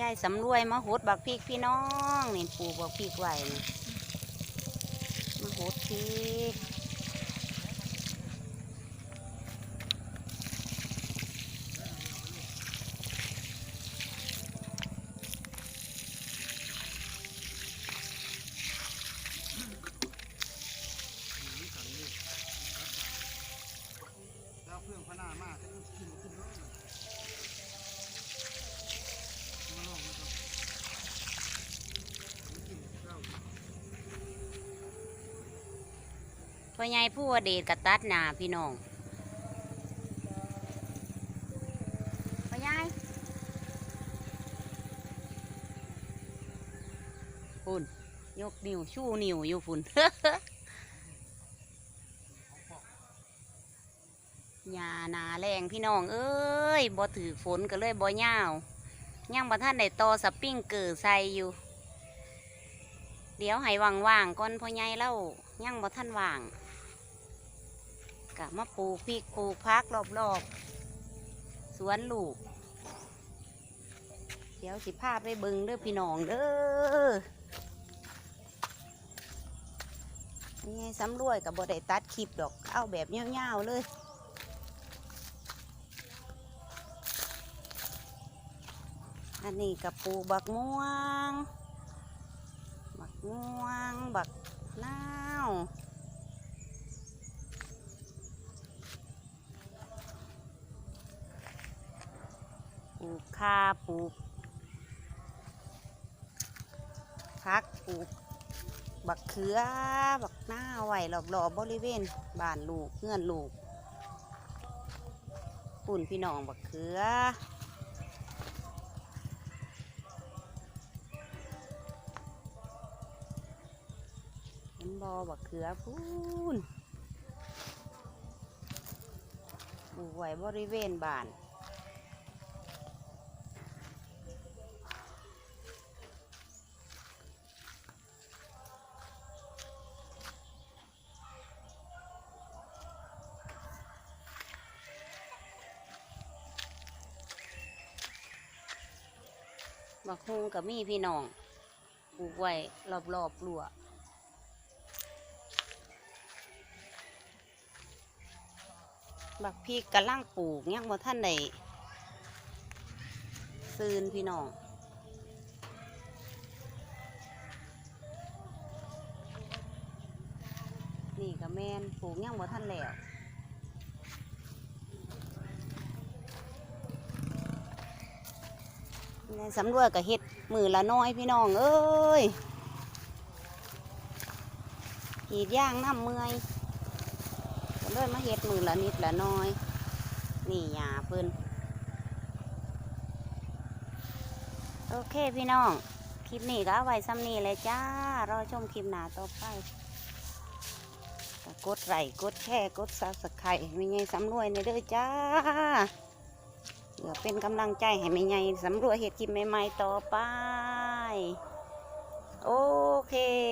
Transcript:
ยายสำรวยมาหดบักพริกพี่น้องนี่ปลูกบักพริกไว้นี่มาหดพริก พ่อใหญ่ผู้ว่าเดชกับตัดหนาพี่น้องพ่อใหญ่ฝุ่นยกนิ้วชูนิ้วอยู่ฝุ่นหญ้าหนาแรงพี่น้อง เอ้ยบ่ถือฝนก็เลยบ่ยาวยังบ่ท่านได้ต่อสปริงเกอร์ใส่อยู่ เดี๋ยวให้ว่างๆก่อนพ่อใหญ่เล่ายังบ่ท่านว่าง กะมาปลูกพริกปลูกพักรอบๆ สวนลูก เดี๋ยวสิพาไปเบิงเด้อพี่น้องเด้อนี่ไงสำรวยกับบ่ได้ตัดคลิปดอก เอาแบบเงาวๆเลยอันนี้กับปลูกบักม่วง บักม่วง บักนาว ลูกคาปลูกพักปลูกบักเขือบักหน้าวไว้รอบๆบบริเวณบ้านลูกเงื่อนลูกปุ่นพี่น้องบักเขือเห็นบอบักเขือพูนปลูกไว้บริเวณบ้าน บักฮุงกับมีพี่น้องปลูกไว้รอบๆรั้วบักพริกกำลังปลูกยังบ่ท่านได้ซืนพี่น้องนี่ก็แมนปลูกยังบ่ท่านแล้ว สำรวจก็เฮ็ดมือละน้อยพี่น้องเอ้ยกรีดย่างน้ำเมื่อยก็เลยมาเฮ็ดมือละนิดละน้อย นี่ยาเพิ่นโอเคพี่น้อง คลิปนี้ก็ไว้ซ้ำนี้เลยจ้ารอชมคลิปหน้าต่อไปกดไลค์กดแชร์กดซับสไครต์ม่ไงสำรวยในเด้อจ้า พื่อเป็นกำลังใจให้ไม่ไงสำรวจเห็ดกินใหม่ๆต่อไป โอเค